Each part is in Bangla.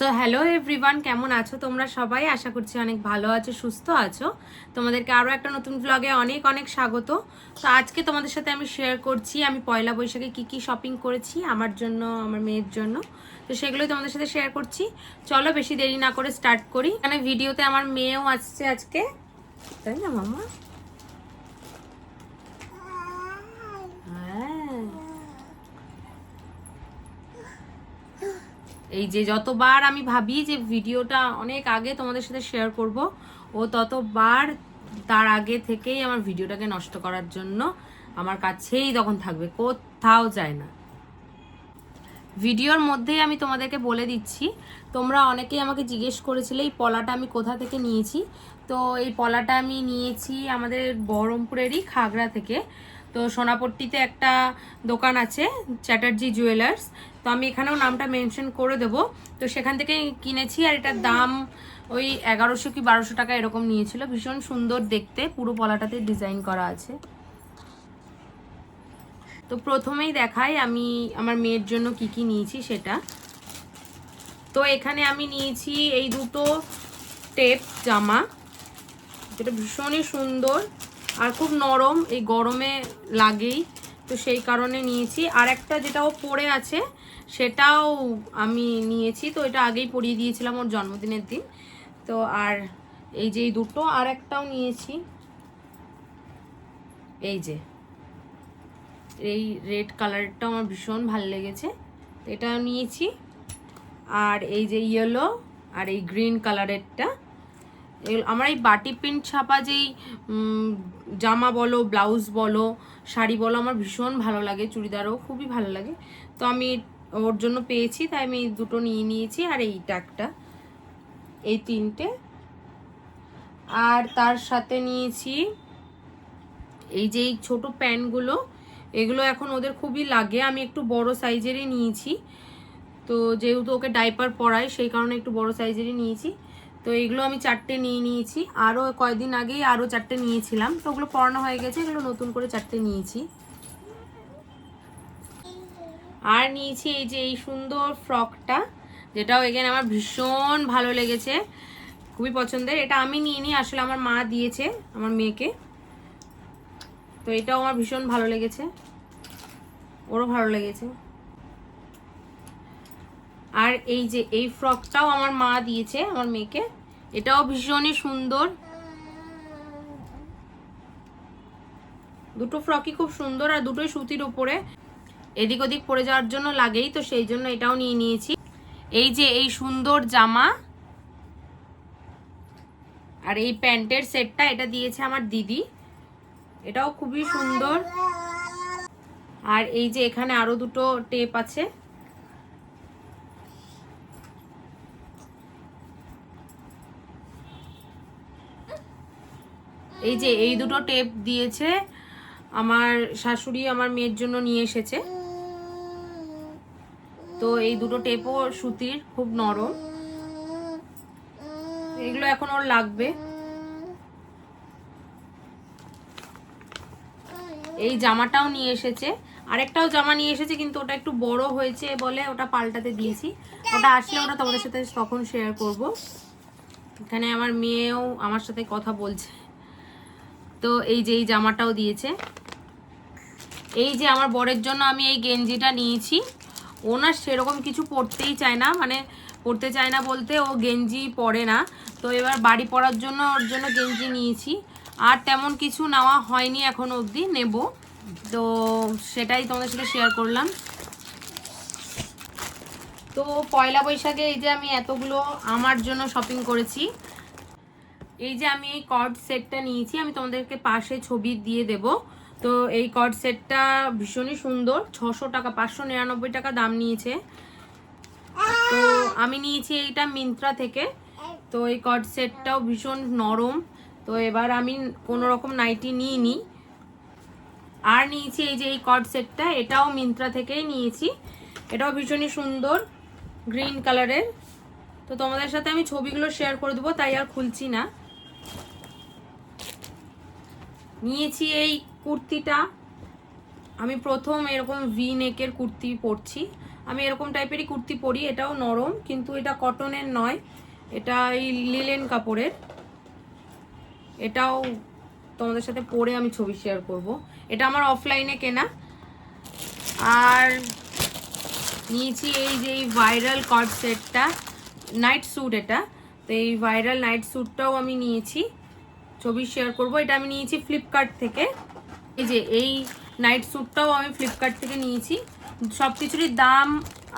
সো হ্যালো এভরিওয়ান কেমন আছো তোমরা সবাই? আশা করছি অনেক ভালো আছো, সুস্থ আছো। তোমাদেরকে আরও একটা নতুন ব্লগে অনেক অনেক স্বাগত। তো আজকে তোমাদের সাথে আমি শেয়ার করছি, আমি পয়লা বৈশাখে কি কি শপিং করেছি, আমার জন্য, আমার মেয়ের জন্য। তো সেগুলোই তোমাদের সাথে শেয়ার করছি। চলো বেশি দেরি না করে স্টার্ট করি। এখানে ভিডিওতে আমার মেয়েও আসছে আজকে। তাই না, মামা হ্যাঁ এই যে যতবার আমি ভাবি যে ভিডিওটা অনেক আগে তোমাদের সাথে শেয়ার করব, ও ততবার তার আগে থেকেই আমার ভিডিওটাকে নষ্ট করার জন্য আমার কাছেই তখন থাকবে, কোথাও যায় না। ভিডিওর মধ্যেই আমি তোমাদেরকে বলে দিচ্ছি, তোমরা অনেকেই আমাকে জিজ্ঞেস করেছিলে এই পলাটা আমি কোথা থেকে নিয়েছি। তো এই পলাটা আমি নিয়েছি আমাদের বহরমপুরেরই খাগড়া থেকে। তো সোনাপট্টিতে একটা দোকান আছে, চ্যাটার্জি জুয়েলার্স। তো আমি এখানেও নামটা মেনশন করে দেব। তো সেখান থেকে কিনেছি আর এটার দাম ওই এগারোশো কি বারোশো টাকা এরকম নিয়েছিল। ভীষণ সুন্দর দেখতে, পুরো পলাটাতে ডিজাইন করা আছে। তো প্রথমেই দেখাই আমি আমার মেয়ের জন্য কি কি নিয়েছি সেটা। তো এখানে আমি নিয়েছি এই দুটো টেপ জামা, যেটা ভীষণই সুন্দর। আর খুব নরম, এই গরমে লাগেই। তো সেই কারণে নিয়েছি। আর একটা যেটা ও পরে আছে, সেটাও আমি নিয়েছি। তো এটা আগেই পরিয়ে দিয়েছিলাম ওর জন্মদিনের দিন। তো আর এই যে এই দুটো, আর একটাও নিয়েছি। এই যে, এই রেড কালারটা আমার ভীষণ ভালো লেগেছে। এটা নিয়েছি। আর এই যে ইয়েলো আর এই গ্রিন কালারেরটা আমার এই বাটি প্রিন্ট ছাপা যেই জামা বলো, ব্লাউজ বলো, শাড়ি বলো, আমার ভীষণ ভালো লাগে, চুড়িদারও খুবই ভালো লাগে। তো আমি ওর জন্য পেয়েছি, তাই আমি দুটো নিয়ে নিয়েছি, আর এইটা একটা। এই তিনটে। আর তার সাথে নিয়েছি এই যে এই ছোট প্যান্টগুলো এগুলো এখন ওদের খুবই লাগে, আমি একটু বড় সাইজেরই নিয়েছি। তো যেহেতু ওকে ডাইপার পরাই, সেই কারণে একটু বড় সাইজেরই নিয়েছি। তো এগুলো আমি চারটে নিয়ে নিয়েছি। আরও কয়েকদিন আগেই আরও চারটে নিয়েছিলাম। তো ওগুলো পরানো হয়ে গেছে, এগুলো নতুন করে চারটে নিয়েছি। আর নিয়েছি এই যে এই সুন্দর ফ্রকটা, যেটাও এখানে আমার ভীষণ ভালো লেগেছে, খুবই পছন্দের। এটা আমি নিয়ে নিই আসলে আমার মা দিয়েছে আমার মেয়েকে। তো এটাও আমার ভীষণ ভালো লেগেছে। ওরও ভালো লেগেছে। আর এই যে এই ফ্রকটাও আমার মা দিয়েছে, আমার মেয়েকে। এটাও ভীষণই সুন্দর। দুটো ফ্রকই খুব সুন্দর আর দুটোই সুতির উপরে। এদিক ওদিক পরে যাওয়ার জন্য লাগেই, তো সেই জন্য এটাও নিয়ে নিয়েছি। এই যে এই সুন্দর জামা। আর এই প্যান্টের সেটটা এটা দিয়েছে আমার দিদি। এটাও খুবই সুন্দর। আর এই যে এখানে আরও দুটো টেপ আছে। এই যে এই দুটো টেপ দিয়েছে আমার শাশুড়ি আমার মেয়ের জন্য নিয়ে এসেছে। তো এই দুটো টেপও সুতির, খুব নরম। এগুলো এখন ওর লাগবে। এই জামাটাও নিয়ে এসেছে। আরেকটাও জামা নিয়ে এসেছে, কিন্তু ওটা একটু বড় হয়েছে বলে ওটা পাল্টাতে দিয়েছি। ওটা আসলে ওটা তোমাদের সাথে তখন শেয়ার করব। এখানে আমার মেয়েও আমার সাথে কথা বলছে। তো এই যে এই জামাটাও দিয়েছে। এই যে আমার বরের জন্য আমি এই গেঞ্জিটা নিয়েছি। ওনার সেরকম কিছু পরতেই চায় না মানে পরতে চায় না বলতে ও গেঞ্জি পরে না। তো এবার বাড়ি পরার জন্য ওর জন্য গেঞ্জি নিয়েছি। আর তেমন কিছু নেওয়া হয়নি এখনও অবধি, নেব। তো সেটাই তোমাদের সাথে শেয়ার করলাম। তো পয়লা বৈশাখে এই যে আমি এতগুলো আমার জন্য শপিং করেছি। এই যে আমি এই কর্ড সেটটা নিয়েছি, আমি তোমাদেরকে পাশে ছবি দিয়ে দেব। তো এই কর্ড সেটটা ভীষণই সুন্দর, ছশো টাকা, পাঁচশো নিরানব্বই টাকা দাম নিয়েছে। তো আমি নিয়েছি এইটা মিন্ত্রা থেকে। তো এই কর্ড সেটটাও ভীষণ নরম। তো এবার আমি কোনো রকম নাইটি নিইনি। আর নিয়েছি এই যে এই কর্ড সেটটা এটাও মিন্ত্রা থেকেই নিয়েছি। এটাও ভীষণই সুন্দর গ্রিন কালারের তো তোমাদের সাথে আমি ছবিগুলো শেয়ার করে দেবো, তাই আর খুলছি না। নিয়েছি এই কুর্তিটা। আমি প্রথম এরকম ভি নেকের কুর্তি পরছি। আমি এরকম টাইপেরই কুর্তি পরি, এটাও নরম, কিন্তু এটা কটনের নয়, এটা এই লিলেন কাপড়ের। এটাও তোমাদের সাথে পরে আমি ছবি শেয়ার করব। এটা আমার অফলাইনে কেনা। আর নিয়েছি এই যে এই ভাইরাল কট সেটটা নাইট স্যুট এটা। তো এই ভাইরাল নাইট স্যুটটাও আমি নিয়েছি। ছবি শেয়ার করব। এটা আমি নিয়েছি ফ্লিপকার্ট থেকে। এই যে, এই নাইট স্যুটটাও আমি ফ্লিপকার্ট থেকে নিয়েছি। সব কিছুরই দাম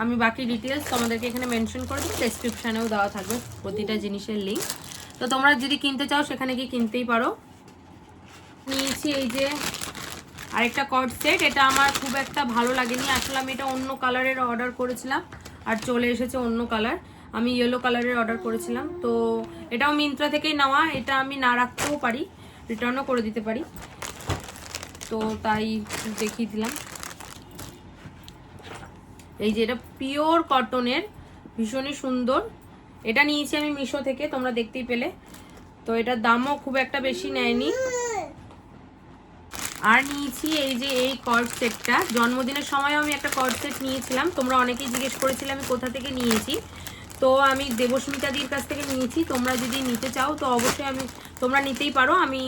আমি বাকি ডিটেলস তোমাদেরকে এখানে মেনশন করে দেবো। ডেসক্রিপশানেও দেওয়া থাকবে প্রতিটা জিনিসের লিঙ্ক তো তোমরা যদি কিনতে চাও, সেখানে গিয়ে কিনতেই পারো। নিয়েছি এই যে আরেকটা কট সেট এটা আমার খুব একটা ভালো লাগেনি। আসলে আমি এটা অন্য কালারের অর্ডার করেছিলাম। আর চলে এসেছে অন্য কালার আমি ইয়েলো কালারের অর্ডার করেছিলাম। তো এটাও মিন্ত্রা থেকেই নেওয়া, এটা আমি না রাখতেও পারি রিটার্নও করে দিতে পারি। তো তাই দেখিয়ে দিলাম। এই যে এটা পিওর কটনের ভীষণই সুন্দর। এটা নিয়েছি আমি মিশো থেকে, তোমরা দেখতেই পেলে। তো এটার দামও খুব একটা বেশি নেয়নি। আর নিয়েছি এই যে এই কর্ড সেটটা জন্মদিনের সময়ও আমি একটা কর্ড সেট নিয়েছিলাম। তোমরা অনেকেই জিজ্ঞেস করেছিলে আমি কোথা থেকে নিয়েছি। তো আমি দেবস্মিতাদির কাছ থেকে নিয়েছি। তোমরা যদি নিতে চাও, তো অবশ্যই আমি তোমরা নিতেই পারো। আমি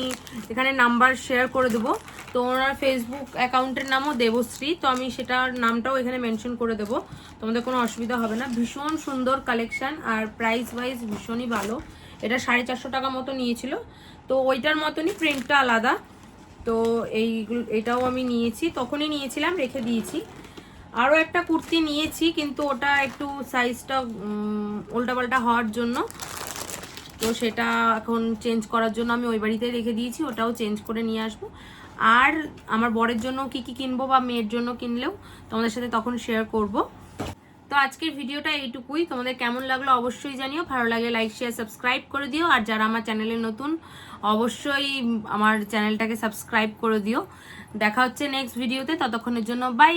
এখানে নাম্বার শেয়ার করে দেবো। তো ওনার ফেসবুক অ্যাকাউন্টের নামও দেবশ্রী। তো আমি সেটার নামটাও এখানে মেনশন করে দেবো। তোমাদের কোনো অসুবিধা হবে না। ভীষণ সুন্দর কালেকশান আর প্রাইস ওয়াইজ ভীষণই ভালো। এটা সাড়ে চারশো টাকা মতো নিয়েছিল। তো ওইটার মতনই প্রিন্টটা আলাদা। তো এই এটাও আমি নিয়েছি। তখনই নিয়েছিলাম, রেখে দিয়েছি। আরও একটা কুর্তি নিয়েছি, কিন্তু ওটা একটু সাইজটা উল্টাপাল্টা হওয়ার জন্য। তো সেটা এখন চেঞ্জ করার জন্য আমি ওই বাড়িতে রেখে দিয়েছি, ওটাও চেঞ্জ করে নিয়ে আসব। আর আমার বরের জন্য কি কি কিনবো বা মেয়ের জন্য কিনলেও তোমাদের সাথে তখন শেয়ার করব। তো আজকের ভিডিওটা এইটুকুই। তোমাদের কেমন লাগল অবশ্যই জানিও। ভালো লাগে লাইক শেয়ার সাবস্ক্রাইব করে দিও। আর যারা আমার চ্যানেলে নতুন, অবশ্যই আমার চ্যানেলটাকে সাবস্ক্রাইব করে দিও। দেখা হচ্ছে নেক্সট ভিডিওতে ততক্ষণের জন্য বাই